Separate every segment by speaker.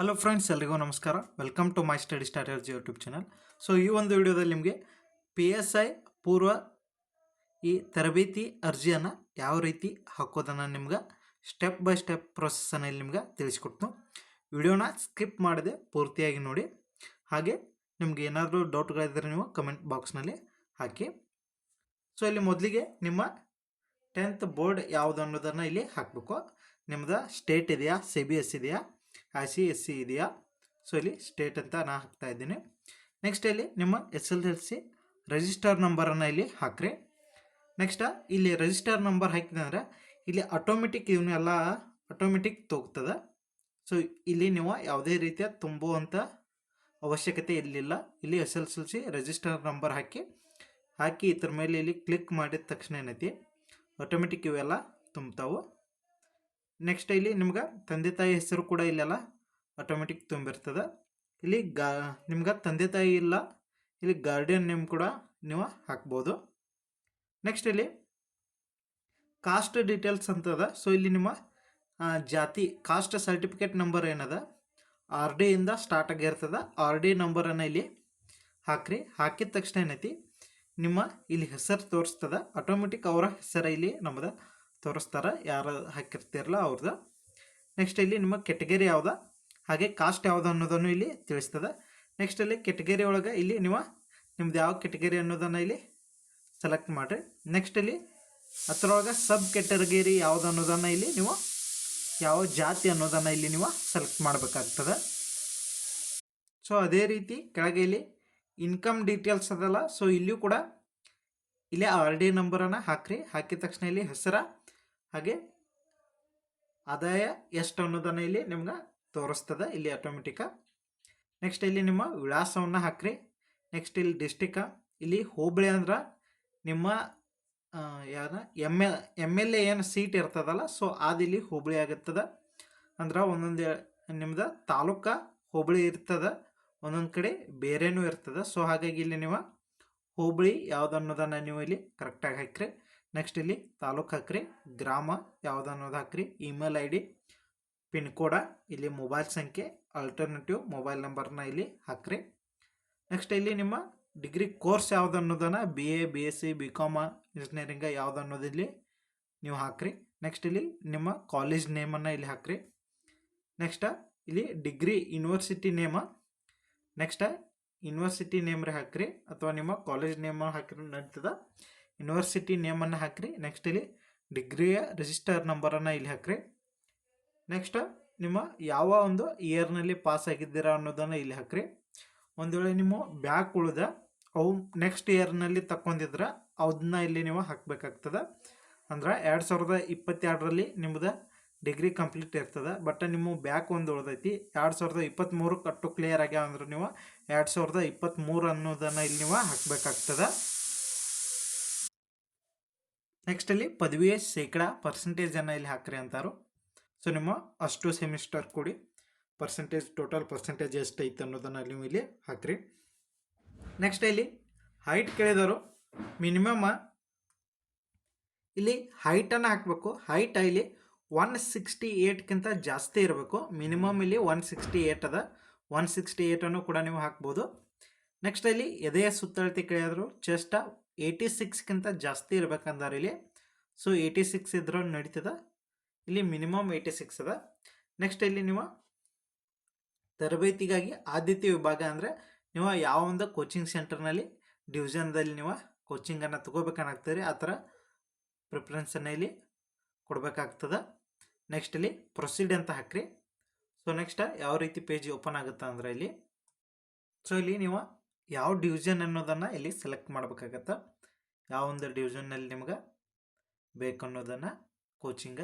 Speaker 1: Hello friends ಎಲ್ರಿಗೂ ನಮಸ್ಕಾರ. Welcome to my study strategy YouTube channel so ಈ ಒಂದು ವಿಡಿಯೋದಲ್ಲಿ ನಿಮಗೆ ಪಿ ಎಸ್ ಐ ಪೂರ್ವ ಈ ತರಬೇತಿ ಅರ್ಜಿಯನ್ನು ಯಾವ ರೀತಿ ಹಾಕೋದನ್ನು ನಿಮ್ಗೆ ಸ್ಟೆಪ್ ಬೈ ಸ್ಟೆಪ್ ಪ್ರೊಸೆಸನ್ನು ಇಲ್ಲಿ ನಿಮ್ಗೆ ತಿಳಿಸ್ಕೊಡ್ತು ವಿಡಿಯೋನ ಸ್ಕಿಪ್ ಮಾಡದೆ ಪೂರ್ತಿಯಾಗಿ ನೋಡಿ. ಹಾಗೆ ನಿಮ್ಗೆ ಏನಾದರೂ ಡೌಟ್ಗಳಿದ್ದರೆ ನೀವು ಕಮೆಂಟ್ ಬಾಕ್ಸ್ನಲ್ಲಿ ಹಾಕಿ. ಸೊ ಇಲ್ಲಿ ಮೊದಲಿಗೆ ನಿಮ್ಮ ಟೆಂತ್ ಬೋರ್ಡ್ ಯಾವುದು ಅನ್ನೋದನ್ನು ಇಲ್ಲಿ ಹಾಕಬೇಕು. ನಿಮ್ಮದು ಸ್ಟೇಟ್ ಇದೆಯಾ? ಸಿ ಬಿ ಎಸ್ ಇದೆಯಾ? ಐ ಸಿ ಎಸ್ ಸಿ ಇದೆಯಾ? ಸೊ ಇಲ್ಲಿ ಸ್ಟೇಟ್ ಅಂತ ನಾನು ಹಾಕ್ತಾ ಇದ್ದೀನಿ. ನೆಕ್ಸ್ಟ್ ಇಲ್ಲಿ ನಿಮ್ಮ S L L C register ನಂಬರನ್ನು ಇಲ್ಲಿ ಹಾಕ್ರಿ. ನೆಕ್ಸ್ಟ್ ಇಲ್ಲಿ ರಿಜಿಸ್ಟರ್ ನಂಬರ್ ಹಾಕಿದೆ ಅಂದರೆ ಇಲ್ಲಿ ಆಟೋಮೆಟಿಕ್ ಇವನ್ನೆಲ್ಲ ಆಟೋಮೆಟಿಕ್ ತೋಗ್ತದೆ. ಸೊ ಇಲ್ಲಿ ನೀವು ಯಾವುದೇ ರೀತಿಯ ತುಂಬುವಂಥ ಅವಶ್ಯಕತೆ ಇರಲಿಲ್ಲ. ಇಲ್ಲಿ S L L C register number ಹಾಕಿ ಹಾಕಿ ಇದ್ರ ಮೇಲೆ ಇಲ್ಲಿ ಕ್ಲಿಕ್ ಮಾಡಿದ ತಕ್ಷಣ ಏನೈತಿ? ಆಟೋಮೆಟಿಕ್ ಇವೆಲ್ಲ ತುಂಬ್ತಾವು. ನೆಕ್ಸ್ಟ್ ಇಲ್ಲಿ ನಿಮ್ಗೆ ತಂದೆ ತಾಯಿ ಹೆಸರು ಕೂಡ ಇಲ್ಲೆಲ್ಲ ಆಟೋಮೆಟಿಕ್ ತುಂಬಿರ್ತದೆ. ಇಲ್ಲಿ ಗಾ, ನಿಮ್ಗೆ ತಂದೆ ತಾಯಿ ಇಲ್ಲ, ಇಲ್ಲಿ ಗಾರ್ಡಿಯನ್ ನೇಮ್ ಕೂಡ ನೀವು ಹಾಕ್ಬೋದು. ನೆಕ್ಸ್ಟ್ ಇಲ್ಲಿ ಕಾಸ್ಟ್ ಡೀಟೇಲ್ಸ್ ಅಂತದ. ಸೊ ಇಲ್ಲಿ ನಿಮ್ಮ ಜಾತಿ ಕಾಸ್ಟ್ ಸರ್ಟಿಫಿಕೇಟ್ ನಂಬರ್ ಏನದ? ಆರ್ ಡಿ ಇಂದ ಸ್ಟಾರ್ಟ್ ಆಗಿರ್ತದೆ ಆರ್ ಡಿ ನಂಬರನ್ನು ಇಲ್ಲಿ ಹಾಕ್ರಿ. ಹಾಕಿದ ತಕ್ಷಣ ಏನೈತಿ? ನಿಮ್ಮ ಇಲ್ಲಿ ಹೆಸರು ತೋರಿಸ್ತದ. ಆಟೋಮೆಟಿಕ್ ಅವರ ಹೆಸರು ಇಲ್ಲಿ ನಮ್ಮದು ತೋರಿಸ್ತಾರೆ, ಯಾರು ಹಾಕಿರ್ತೀರಲ್ಲ ಅವ್ರದ್ದು ನೆಕ್ಸ್ಟ್ ಇಲ್ಲಿ ನಿಮ್ಮ ಕೆಟಗರಿ ಯಾವ್ದು? ಹಾಗೆ ಕಾಸ್ಟ್ ಯಾವುದು ಅನ್ನೋದನ್ನು ಇಲ್ಲಿ ತಿಳಿಸ್ತದೆ. ನೆಕ್ಸ್ಟ್ ಇಲ್ಲಿ ಕೆಟಗರಿ ಒಳಗೆ ಇಲ್ಲಿ ನೀವು ನಿಮ್ದು ಯಾವ ಕೆಟಗರಿ ಅನ್ನೋದನ್ನು ಇಲ್ಲಿ ಸೆಲೆಕ್ಟ್ ಮಾಡಿರಿ. ನೆಕ್ಸ್ಟ್ ಇಲ್ಲಿ ಅದರೊಳಗೆ ಸಬ್ ಕೆಟಗರಿ ಯಾವುದು ಅನ್ನೋದನ್ನು ಇಲ್ಲಿ ನೀವು ಯಾವ ಜಾತಿ ಅನ್ನೋದನ್ನು ಇಲ್ಲಿ ನೀವು ಸೆಲೆಕ್ಟ್ ಮಾಡಬೇಕಾಗ್ತದೆ. ಸೊ ಅದೇ ರೀತಿ ಕೆಳಗೆ ಇಲ್ಲಿ ಇನ್ಕಮ್ ಡೀಟೇಲ್ಸ್ ಅದಲ್ಲ. ಸೊ ಇಲ್ಲಿಯೂ ಕೂಡ ಇಲ್ಲೇ ಆರ್ ಡಿ ನಂಬರನ್ನು ಹಾಕ್ರಿ. ಹಾಕಿದ ತಕ್ಷಣ ಇಲ್ಲಿ ಹೆಸರ ಹಾಗೆ ಆದಾಯ ಎಷ್ಟು ಅನ್ನೋದನ್ನು ಇಲ್ಲಿ ನಿಮ್ಗೆ ತೋರಿಸ್ತದೆ. ಇಲ್ಲಿ ಆಟೋಮೆಟಿಕ ನೆಕ್ಸ್ಟ್ ಇಲ್ಲಿ ನಿಮ್ಮ ವಿಳಾಸವನ್ನು ಹಾಕ್ರಿ. ನೆಕ್ಸ್ಟ್ ಇಲ್ಲಿ ಡಿಸ್ಟಿಕ ಇಲ್ಲಿ ಹೋಬಳಿ ಅಂದ್ರೆ ನಿಮ್ಮ ಯಾರ M L M L A ಏನು ಸೀಟ್ ಇರ್ತದಲ್ಲ ಸೊ ಅದು ಇಲ್ಲಿ ಹೋಬಳಿ ಆಗುತ್ತದೆ. ಅಂದ್ರೆ ಒಂದೊಂದು ನಿಮ್ದು ತಾಲೂಕ ಹೋಬಳಿ ಇರ್ತದೆ, ಒಂದೊಂದು ಕಡೆ ಬೇರೆನೂ ಇರ್ತದೆ. ಸೊ ಹಾಗಾಗಿ ಇಲ್ಲಿ ನೀವು ಹೋಬಳಿ ಯಾವ್ದು ಅನ್ನೋದನ್ನು ನೀವು ಇಲ್ಲಿ ಕರೆಕ್ಟಾಗಿ ಹಾಕ್ರಿ. ನೆಕ್ಸ್ಟ್ ಇಲ್ಲಿ ತಾಲೂಕು ಹಾಕ್ರಿ, ಗ್ರಾಮ ಯಾವ್ದು ಅನ್ನೋದು ಹಾಕ್ರಿ ಇಮೇಲ್ ಐ ಡಿ ಪಿನ್ ಕೋಡ ಇಲ್ಲಿ ಮೊಬೈಲ್ ಸಂಖ್ಯೆ ಆಲ್ಟರ್ನೇಟಿವ್ ಮೊಬೈಲ್ ನಂಬರ್ನ ಇಲ್ಲಿ ಹಾಕ್ರಿ. ನೆಕ್ಸ್ಟ್ ಇಲ್ಲಿ ನಿಮ್ಮ ಡಿಗ್ರಿ ಕೋರ್ಸ್ ಯಾವ್ದು ಅನ್ನೋದನ್ನು B A B S C B com engineering ಯಾವ್ದು ಅನ್ನೋದು ಇಲ್ಲಿ ನೀವು ಹಾಕ್ರಿ. ನೆಕ್ಸ್ಟ್ ಇಲ್ಲಿ ನಿಮ್ಮ ಕಾಲೇಜ್ ನೇಮನ್ನು ಇಲ್ಲಿ ಹಾಕ್ರಿ. ನೆಕ್ಸ್ಟ ಇಲ್ಲಿ degree university name next university name ರೀ ಹಾಕ್ರಿ, ಅಥವಾ ನಿಮ್ಮ ಕಾಲೇಜ್ ನೇಮ್ ಹಾಕಿರೋ ನಡೀತದ. ಯೂನಿವರ್ಸಿಟಿ ನೇಮನ್ನು ಹಾಕ್ರಿ. ನೆಕ್ಸ್ಟ್ ಇಲ್ಲಿ ಡಿಗ್ರಿಯ ರಿಜಿಸ್ಟರ್ ನಂಬರನ್ನು ಇಲ್ಲಿ ಹಾಕ್ರಿ. ನೆಕ್ಸ್ಟ್ ನಿಮ್ಮ ಯಾವ ಒಂದು ಇಯರ್ನಲ್ಲಿ ಪಾಸ್ ಆಗಿದ್ದೀರಾ ಅನ್ನೋದನ್ನು ಇಲ್ಲಿ ಹಾಕ್ರಿ. ಒಂದು ವೇಳೆ ನಿಮ್ಮ ಬ್ಯಾಕ್ ಉಳಿದ, ಅವು ನೆಕ್ಸ್ಟ್ ಇಯರ್ನಲ್ಲಿ ತಕ್ಕೊಂಡಿದ್ರೆ ಅದನ್ನ ಇಲ್ಲಿ ನೀವು ಹಾಕಬೇಕಾಗ್ತದೆ. ಅಂದ್ರೆ ಎರಡು ಸಾವಿರದ ಇಪ್ಪತ್ತೆರಡರಲ್ಲಿ ನಿಮ್ಮದು ಡಿಗ್ರಿ ಕಂಪ್ಲೀಟ್ ಇರ್ತದೆ. ಬಟ್ ನಿಮ್ಮ ಬ್ಯಾಕ್ ಒಂದು ಉಳ್ದೈತಿ. ಎರಡು ಸಾವಿರದ ಇಪ್ಪತ್ತ್ಮೂರು ಕಟ್ಟು ಕ್ಲಿಯರ್ ಆಗ್ಯಾವ ಅಂದ್ರೆ ನೀವು ಎರಡು ಸಾವಿರದ ಇಪ್ಪತ್ತ್ಮೂರು ಅನ್ನೋದನ್ನು ಇಲ್ಲಿ ನೀವು ಹಾಕಬೇಕಾಗ್ತದೆ. ನೆಕ್ಸ್ಟ್ ಇಲ್ಲಿ ಪದವಿಯ ಶೇಕಡ ಪರ್ಸೆಂಟೇಜನ್ನು ಇಲ್ಲಿ ಹಾಕ್ರಿ ಅಂತಾರು. ಸೊ ನಿಮ್ಮ ಅಷ್ಟು ಸೆಮಿಸ್ಟರ್ ಕೊಡಿ. ಪರ್ಸೆಂಟೇಜ್ ಟೋಟಲ್ ಪರ್ಸೆಂಟೇಜ್ ಎಷ್ಟು ಐತೆ ಅನ್ನೋದನ್ನು ನೀವು ಇಲ್ಲಿ ಹಾಕ್ರಿ. ನೆಕ್ಸ್ಟ್ ಇಲ್ಲಿ ಹೈಟ್ ಕೇಳಿದವರು ಮಿನಿಮಮ್ ಇಲ್ಲಿ ಹೈಟನ್ನು ಹಾಕಬೇಕು. ಹೈಟ್ ಇಲ್ಲಿ ಒನ್ ಸಿಕ್ಸ್ಟಿ ಜಾಸ್ತಿ ಇರಬೇಕು. ಮಿನಿಮಮ್ ಇಲ್ಲಿ ಒನ್ ಸಿಕ್ಸ್ಟಿ ಏಟ್ ಅದ. ಒನ್ ಸಿಕ್ಸ್ಟಿ ಏಟನ್ನು ಕೂಡ ನೀವು ಹಾಕ್ಬೋದು. ನೆಕ್ಸ್ಟ್ ಇಲ್ಲಿ ಎದೆಯ ಸುತ್ತಳತೆ ಕೇಳಿದ್ರು ಚೆಸ್ಟ್ ಏಯ್ಟಿ ಸಿಕ್ಸ್ಗಿಂತ ಜಾಸ್ತಿ ಇರ್ಬೇಕಂದಾರೆ ಇಲ್ಲಿ. ಸೊ ಏಯ್ಟಿ ಸಿಕ್ಸ್ ಇದ್ರೂ ನಡೀತದ. ಇಲ್ಲಿ ಮಿನಿಮಮ್ ಏಯ್ಟಿ ಸಿಕ್ಸ್ ಅದ. ನೆಕ್ಸ್ಟ್ ಇಲ್ಲಿ ನೀವು ತರಬೇತಿಗಾಗಿ ಆದ್ಯತೆ ವಿಭಾಗ ಅಂದರೆ ನೀವು ಯಾವ ಒಂದು ಕೋಚಿಂಗ್ ಸೆಂಟರ್ನಲ್ಲಿ ಡಿವಿಷನ್ದಲ್ಲಿ ನೀವು ಕೋಚಿಂಗನ್ನು ತಗೋಬೇಕನ್ನಾಗ್ತದೆ, ಆ ಥರ ಪ್ರಿಫರೆನ್ಸನ್ನು ಇಲ್ಲಿ ಕೊಡಬೇಕಾಗ್ತದೆ. ನೆಕ್ಸ್ಟ್ ಇಲ್ಲಿ ಪ್ರೊಸೀಡ್ ಅಂತ ಹಾಕ್ರಿ. ಸೊ ನೆಕ್ಸ್ಟ್ ಯಾವ ರೀತಿ ಪೇಜ್ ಓಪನ್ ಆಗುತ್ತೆ ಅಂದರೆ ಇಲ್ಲಿ. ಸೊ ಇಲ್ಲಿ ನೀವು ಯಾವ ಡಿವಿಷನ್ ಅನ್ನೋದನ್ನು ಇಲ್ಲಿ ಸೆಲೆಕ್ಟ್ ಮಾಡ್ಬೇಕಾಗತ್ತೆ. ಯಾವ ಒಂದು ಡಿವಿಷನ್ನಲ್ಲಿ ನಿಮ್ಗೆ ಬೇಕು ಅನ್ನೋದನ್ನು ಕೋಚಿಂಗ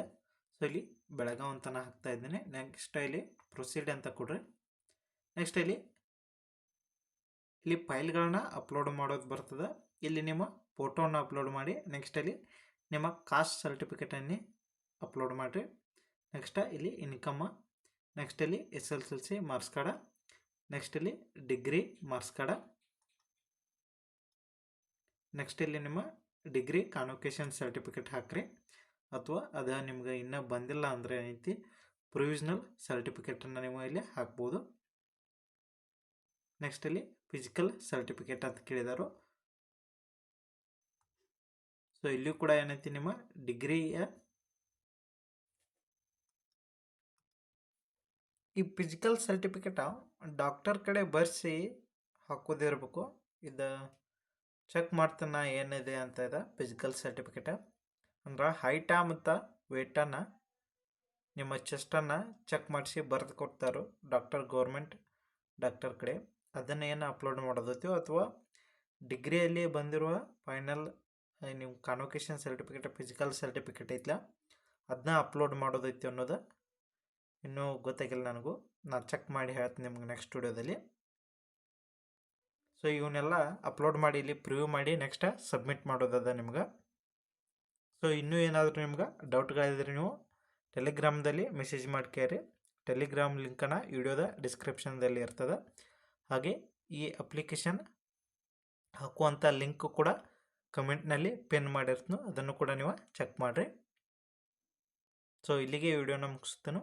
Speaker 1: ಸೊ ಇಲ್ಲಿ ಬೆಳಗಾವ್ ಅಂತ ನಾನು ಹಾಕ್ತಾ ಇದ್ದೀನಿ. ನೆಕ್ಸ್ಟ್ ಇಲ್ಲಿ ಪ್ರೊಸೀಡ್ ಅಂತ ಕೊಡ್ರಿ. ನೆಕ್ಸ್ಟ್ ಇಲ್ಲಿ ಇಲ್ಲಿ ಫೈಲ್ಗಳನ್ನ ಅಪ್ಲೋಡ್ ಮಾಡೋದು ಬರ್ತದೆ. ಇಲ್ಲಿ ನಿಮ್ಮ ಫೋಟೋನ ಅಪ್ಲೋಡ್ ಮಾಡಿ ನೆಕ್ಸ್ಟ್ ಇಲ್ಲಿ ನಿಮ್ಮ ಕಾಸ್ಟ್ ಸರ್ಟಿಫಿಕೇಟನ್ನು ಅಪ್ಲೋಡ್ ಮಾಡಿರಿ. ನೆಕ್ಸ್ಟ್ ಇಲ್ಲಿ ಇನ್ಕಮ್ ನೆಕ್ಸ್ಟ್ ಇಲ್ಲಿ S L C marks card next ಇಲ್ಲಿ ಡಿಗ್ರಿ ಮಾರ್ಕ್ಸ್ ಕಾರ್ಡ ನೆಕ್ಸ್ಟ್ ಇಲ್ಲಿ ನಿಮ್ಮ ಡಿಗ್ರಿ ಕಾನ್ವೊಕೇಶನ್ ಸರ್ಟಿಫಿಕೇಟ್ ಹಾಕ್ರಿ. ಅಥವಾ ಅದು ನಿಮ್ಗೆ ಇನ್ನೂ ಬಂದಿಲ್ಲ ಅಂದರೆ ಏನೈತಿ ಪ್ರೊವಿಷನಲ್ ಸರ್ಟಿಫಿಕೇಟನ್ನು ನೀವು ಇಲ್ಲಿ ಹಾಕ್ಬೋದು. ನೆಕ್ಸ್ಟ್ ಇಲ್ಲಿ ಫಿಸಿಕಲ್ ಸರ್ಟಿಫಿಕೇಟ್ ಅಂತ ಕೇಳಿದಾರು. ಸೊ ಇಲ್ಲಿಯೂ ಕೂಡ ಏನೈತಿ ನಿಮ್ಮ ಡಿಗ್ರಿಯ ಈ ಫಿಸಿಕಲ್ ಸರ್ಟಿಫಿಕೇಟ ಡಾಕ್ಟರ್ ಕಡೆ ಬರ್ಸಿ ಹಾಕೋದಿರ್ಬೇಕು. ಇದು ಚೆಕ್ ಮಾಡ್ತಾನೆ ಏನಿದೆ ಅಂತ ಇದೆ ಫಿಸಿಕಲ್ ಸರ್ಟಿಫಿಕೇಟ ಅಂದ್ರೆ ಹೈಟ ಮತ್ತು ವೇಟನ್ನು ನಿಮ್ಮ ಚೆಸ್ಟನ್ನು ಚೆಕ್ ಮಾಡಿಸಿ ಬರೆದು ಕೊಡ್ತಾರೆ ಡಾಕ್ಟರ್ ಗೌರ್ಮೆಂಟ್ ಡಾಕ್ಟರ್ ಕಡೆ. ಅದನ್ನು ಏನು ಅಪ್ಲೋಡ್ ಮಾಡೋದೈತೋ ಅಥವಾ ಡಿಗ್ರಿಯಲ್ಲಿ ಬಂದಿರುವ ಫೈನಲ್ ನಿಮ್ಮ ಕಾನ್ವೊಕೇಶನ್ ಸರ್ಟಿಫಿಕೇಟ್ ಫಿಸಿಕಲ್ ಸರ್ಟಿಫಿಕೇಟ್ ಐತಲ್ಲ ಅದನ್ನ ಅಪ್ಲೋಡ್ ಮಾಡೋದೈತಿ ಅನ್ನೋದು ಇನ್ನೂ ಗೊತ್ತಾಗಿಲ್ಲ ನನಗೂ. ನಾನು ಚೆಕ್ ಮಾಡಿ ಹೇಳ್ತೀನಿ ನಿಮ್ಗೆ ನೆಕ್ಸ್ಟ್ ಸ್ಟುಡಿಯೋದಲ್ಲಿ ಸೊ ಇವನ್ನೆಲ್ಲ ಅಪ್ಲೋಡ್ ಮಾಡಿ ಇಲ್ಲಿ ಪ್ರಿವ್ಯೂ ಮಾಡಿ ನೆಕ್ಸ್ಟ್ ಸಬ್ಮಿಟ್ ಮಾಡೋದದ ನಿಮ್ಗೆ. ಸೊ ಇನ್ನೂ ಏನಾದರೂ ನಿಮ್ಗೆ ಡೌಟ್ಗಳಿದ್ರೆ ನೀವು ಟೆಲಿಗ್ರಾಮ್ದಲ್ಲಿ ಮೆಸೇಜ್ ಮಾಡ್ಕೇರಿ. ಟೆಲಿಗ್ರಾಮ್ ಲಿಂಕನ್ನು ವಿಡಿಯೋದ ಡಿಸ್ಕ್ರಿಪ್ಷನ್ದಲ್ಲಿ ಇರ್ತದೆ. ಹಾಗೆ ಈ ಅಪ್ಲಿಕೇಶನ್ ಹಾಕುವಂಥ ಲಿಂಕ್ ಕೂಡ ಕಮೆಂಟ್ನಲ್ಲಿ ಪಿನ್ ಮಾಡಿರ್ತೀನಿ. ಅದನ್ನು ಕೂಡ ನೀವು ಚೆಕ್ ಮಾಡಿರಿ. ಸೊ ಇಲ್ಲಿಗೆ ವಿಡಿಯೋ ಮುಗಿಸ್ತಾನು.